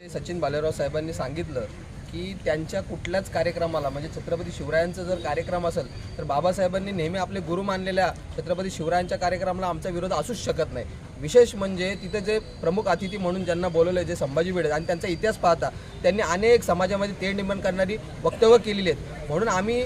सचिन बालेराव साहेबांनी सांगितलं की त्यांच्या कुठल्याच कार्यक्रमाला म्हणजे छत्रपती शिवरायांचा जर कार्यक्रम असेल तर बाबासाहेबांनी नेहमी आपले गुरु मानलेल्या छत्रपती शिवरायांच्या कार्यक्रमाला आमचा विरोध असूच शकत नाही. विशेष म्हणजे तिथे जे प्रमुख अतिथी म्हणून ज्यांना बोलवलं जे संभाजी भिडे आणि त्यांचा इतिहास पाहता त्यांनी अनेक समाजामध्ये तेढ निर्माण करणारी वक्तव्य केलेली आहेत. म्हणून आम्ही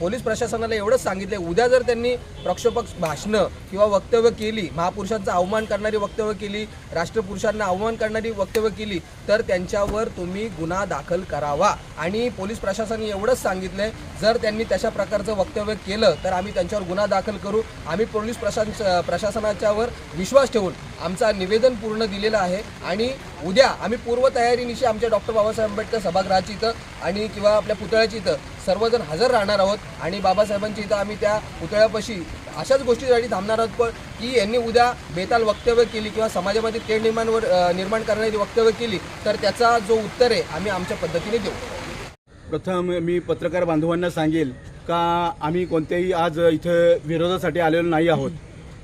पोलीस प्रशासनाला एवढंच सांगितलं उद्या जर त्यांनी प्रक्षोपक भाषणं किंवा वक्तव्य केली महापुरुषांचा अवमान करणारी वक्तव्य केली राष्ट्रपुरुषांना अवमान करणारी वक्तव्य केली तर त्यांच्यावर तुम्ही गुन्हा दाखल करावा. आणि पोलीस प्रशासनाने एवढंच सांगितलंय जर त्यांनी तशा प्रकारचं वक्तव्य केलं तर आम्ही त्यांच्यावर गुन्हा दाखल करू. आम्ही पोलीस प्रशासन प्रशासनाच्यावर विश्वास ठेवून आमचा निवेदन पूर्ण दिलेलं आहे. आणि उद्या आम्ही पूर्वतयारीनिशी आमच्या डॉक्टर बाबासाहेब आंबेडकर सभागृहाची इथं आणि किंवा आपल्या पुतळ्याची इथं सर्वजण हजर राहणार आहोत. आणि बाबासाहेबांची इथं आम्ही त्या पुतळ्यापाशी अशाच गोष्टीसाठी थांबणार आहोत. पण की यांनी उद्या बेताल वक्तव्य केली किंवा समाजामध्ये तेढ निर्माणवर निर्माण करणारी वक्तव्य केली तर त्याचा जो उत्तर आहे आम्ही आमच्या पद्धतीने देऊ. प्रथम मी पत्रकार बांधवांना सांगेल का आम्ही कोणत्याही आज इथं विरोधासाठी आलेलो नाही आहोत.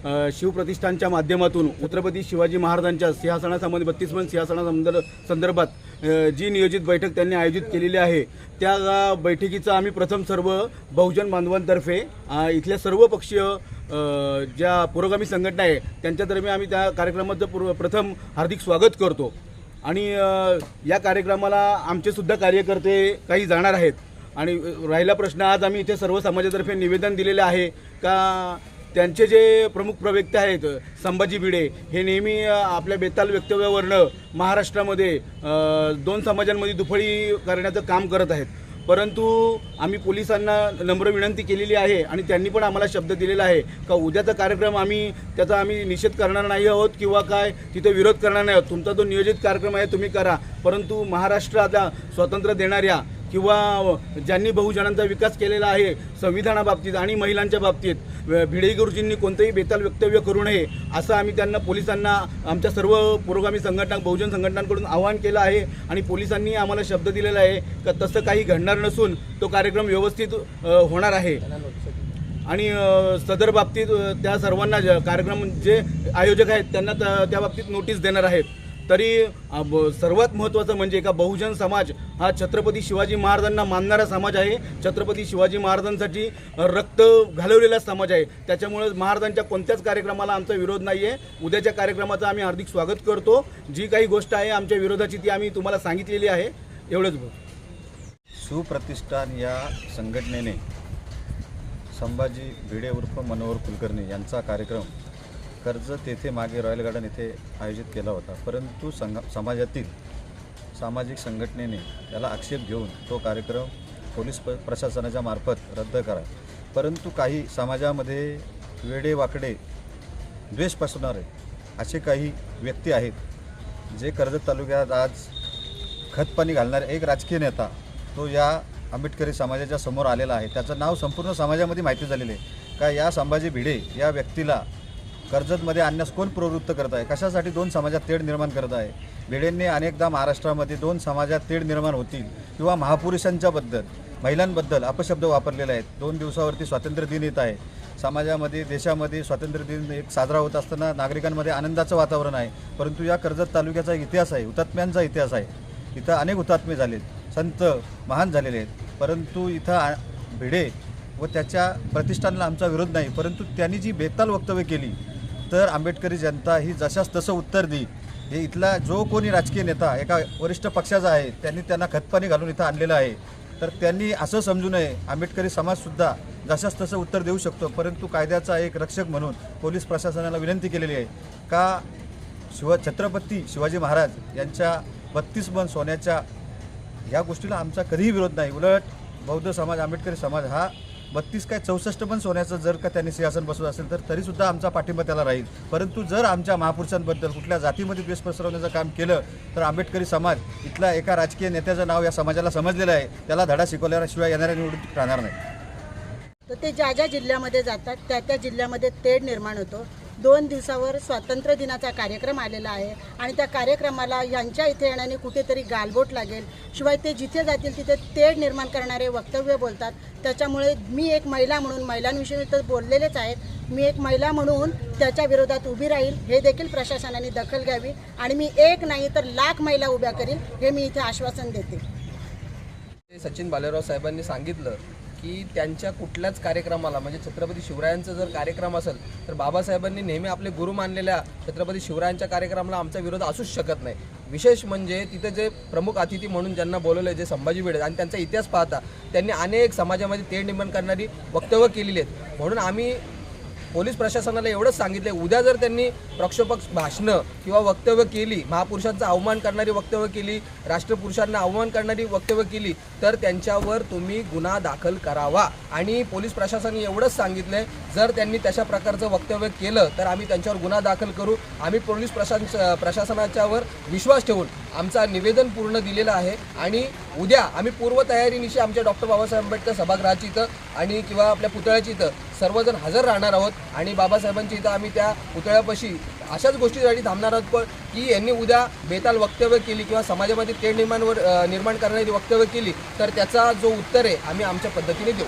शिवप्रतिष्ठानच्या माध्यमातून छत्रपती शिवाजी महाराजांच्या सिंहासनासंबंधी बत्तीसमन सिंहासनासंदर संदर्भात जी नियोजित बैठक त्यांनी आयोजित केलेली आहे त्या बैठकीचा आम्ही प्रथम सर्व बहुजन बांधवांतर्फे इथल्या सर्व पक्षीय ज्या पुरोगामी संघटना आहे त्यांच्यातर्फे आम्ही त्या कार्यक्रमाचं पूर्व प्रथम हार्दिक स्वागत करतो. आणि या कार्यक्रमाला आमचेसुद्धा कार्यकर्ते काही जाणार आहेत. आणि राहिला प्रश्न आज आम्ही इथे सर्व समाजातर्फे निवेदन दिलेलं आहे का त्यांचे जे प्रमुख प्रवक्ते आहेत संभाजी भिडे हे नेहमी आपल्या बेताल वक्तव्यावरनं महाराष्ट्रामध्ये दोन समाजांमध्ये दुफळी करण्याचं काम करत आहेत. परंतु आम्ही पोलिसांना नम्र विनंती केलेली आहे आणि त्यांनी पण आम्हाला शब्द दिलेला आहे का उद्याचा कार्यक्रम आम्ही त्याचा आम्ही निषेध करणार नाही आहोत किंवा काय तिथे विरोध करणार नाही आहोत. तुमचा जो नियोजित कार्यक्रम आहे तुम्ही करा. परंतु महाराष्ट्राला स्वातंत्र्य देणाऱ्या किंवा ज्यांनी बहुजनांचा विकास केलेला आहे संविधानाबाबतीत आणि महिलांच्या बाबतीत भिडे गुरुजींनी कोणतंही बेताल वक्तव्य करू नये असं आम्ही त्यांना पोलिसांना आमच्या सर्व पुरोगामी संघटना बहुजन संघटनांकडून आवाहन केलं आहे आणि पोलिसांनी आम्हाला शब्द दिलेला आहे का तसं काही घडणार नसून तो कार्यक्रम व्यवस्थित होणार आहे. आणि सदर बाबतीत त्या सर्वांना कार्यक्रम जे आयोजक आहेत त्यांना त- त्या बाबतीत नोटीस देणार आहेत. तरी ब- सर्वात महत्त्वाचं म्हणजे का बहुजन समाज हा छत्रपती शिवाजी महाराजांना मानणारा समाज आहे. छत्रपती शिवाजी महाराजांसाठी रक्त घालवलेला समाज आहे. त्याच्यामुळे महाराजांच्या कोणत्याच कार्यक्रमाला आमचा विरोध नाही आहे उद्याच्या कार्यक्रमाचं आम्ही हार्दिक स्वागत करतो. जी काही गोष्ट आहे आमच्या विरोधाची ती आम्ही तुम्हाला सांगितलेली आहे. एवढंच बोल सुप्रतिष्ठान या संघटनेने संभाजी भिडे उर्फ मनोहर कुलकर्णी यांचा कार्यक्रम कर्जत येथे मागे रॉयल गार्डन येथे आयोजित केला होता. परंतु संघ समाजातील सामाजिक संघटनेने त्याला आक्षेप घेऊन तो कार्यक्रम पोलीस प प्रशासनाच्या मार्फत रद्द करा. परंतु काही समाजामध्ये वेडे वाकडे द्वेष पसरणारे असे काही व्यक्ती आहेत जे कर्जत तालुक्यात आज खतपाणी घालणारे एक राजकीय नेता तो या आंबेडकरी समाजाच्या समोर आलेला आहे. त्याचं नाव संपूर्ण समाजामध्ये माहिती झालेले आहे. का या संभाजी भिडे या व्यक्तीला कर्जतमध्ये आणण्यास कोण प्रवृत्त करत आहे? कशासाठी दोन समाजात तेढ निर्माण करत आहे? भिडेंनी अनेकदा महाराष्ट्रामध्ये दोन समाजात तेढ निर्माण होतील किंवा महापुरुषांच्याबद्दल महिलांबद्दल अपशब्द वापरलेले आहेत. दोन दिवसावरती स्वातंत्र्य दिन येत आहे. समाजामध्ये देशामध्ये स्वातंत्र्य दिन एक साजरा होत असताना नागरिकांमध्ये आनंदाचं वातावरण आहे. परंतु या कर्जत तालुक्याचा इतिहास आहे हुतात्म्यांचा इतिहास आहे. इथं अनेक हुतात्मे झालेत संत महान झालेले आहेत. परंतु इथं आ- भिडे व त्याच्या प्रतिष्ठानला आमचा विरोध नाही. परंतु त्यांनी जी बेताल वक्तव्य केली तर आंबेडकरी जनता ही जशास तसं उत्तर देईल. हे इथला जो कोणी राजकीय नेता एका वरिष्ठ पक्षाचा आहे त्यांनी त्यांना खतपाणी घालून इथं आणलेलं आहे. तर त्यांनी असं समजू नये आंबेडकरी समाजसुद्धा जशास तसं उत्तर देऊ शकतो परंतु कायद्याचा एक रक्षक म्हणून पोलीस प्रशासनाला विनंती केलेली आहे. का शिव छत्रपती शिवाजी महाराज यांच्या बत्तीस मन सोन्याच्या या गोष्टीला आमचा कधीही विरोध नाही. उलट बौद्ध समाज आंबेडकरी समाज हा बत्तीस काय चौसष्ट पण सोन्याचं जर का त्यांनी सिंहासन बसवत असेल तर तरीसुद्धा आमचा पाठिंबा त्याला राहील. परंतु जर आमच्या महापुरुषांबद्दल कुठल्या जातीमध्ये द्वेष पसरवण्याचं काम केलं तर आंबेडकरी समाज इथला एका राजकीय नेत्याचं नाव या समाजाला समजलेलं आहे. त्याला धडा शिकवल्याशिवाय येणाऱ्या निवडणूक राहणार नाही. तर ते ज्या ज्या जिल्ह्यामध्ये जातात त्या त्या जिल्ह्यामध्ये तेढ निर्माण होतो. दोन दिवसावर स्वातंत्र्य दिनाचा कार्यक्रम आलेला आहे आणि त्या कार्यक्रमाला यांच्या इथे येण्याने कुठेतरी गालबोट लागेल. शिवाय ते जिथे जातील तिथे तेढ निर्माण करणारे वक्तव्य बोलतात. त्याच्यामुळे मी एक महिला म्हणून महिलांविषयी तर बोललेलेच आहेत मी एक महिला म्हणून त्याच्या विरोधात उभी राहील हे देखील प्रशासनाने दखल घ्यावी आणि मी एक नाही तर लाख महिला उभ्या करील हे मी इथे आश्वासन देते. सचिन बालेराव साहेबांनी सांगितलं की त्यांच्या कुठल्याच कार्यक्रमाला म्हणजे छत्रपती शिवरायांचा जर कार्यक्रम असेल तर बाबासाहेबांनी नेहमी आपले गुरु मानलेल्या छत्रपती शिवरायांच्या कार्यक्रमाला आमचा विरोध असूच शकत नाही. विशेष म्हणजे तिथे जे प्रमुख अतिथी म्हणून ज्यांना बोलवलं जे संभाजी भिडे आणि त्यांचा इतिहास पाहता त्यांनी अनेक समाजामध्ये तेढ निर्माण करणारी वक्तव्य केलेली आहेत. म्हणून आम्ही पोलीस प्रशासनाला एवढंच सांगितलं उद्या जर त्यांनी प्रक्षोपक भाषणं किंवा वक्तव्य केली महापुरुषांचा अवमान करणारी वक्तव्य केली राष्ट्रपुरुषांना अवमान करणारी वक्तव्य केली तर त्यांच्यावर तुम्ही गुन्हा दाखल करावा. आणि पोलीस प्रशासनाने एवढंच सांगितलंय जर त्यांनी तशा प्रकारचं वक्तव्य केलं तर आम्ही त्यांच्यावर गुन्हा दाखल करू. आम्ही पोलीस प्रशासन प्रशासनाच्यावर विश्वास ठेवून आमचा निवेदन पूर्ण दिलेलं आहे. आणि उद्या आम्ही पूर्वतयारीनिशी आमच्या डॉक्टर बाबासाहेब आंबेडकर सभागृहाची इथं आणि किंवा आपल्या पुतळ्याची इथं सर्वजण हजर राहणार आहोत आणि बाबासाहेबांची इथं आम्ही त्या पुतळ्यापाशी अशाच गोष्टीसाठी थांबणार आहोत. पण की यांनी उद्या बेताल वक्तव्य केली किंवा समाजामध्ये तेढ निर्माणवर निर्माण करणारी वक्तव्य केली तर त्याचा जो उत्तर आहे आम्ही आमच्या पद्धतीने देऊ.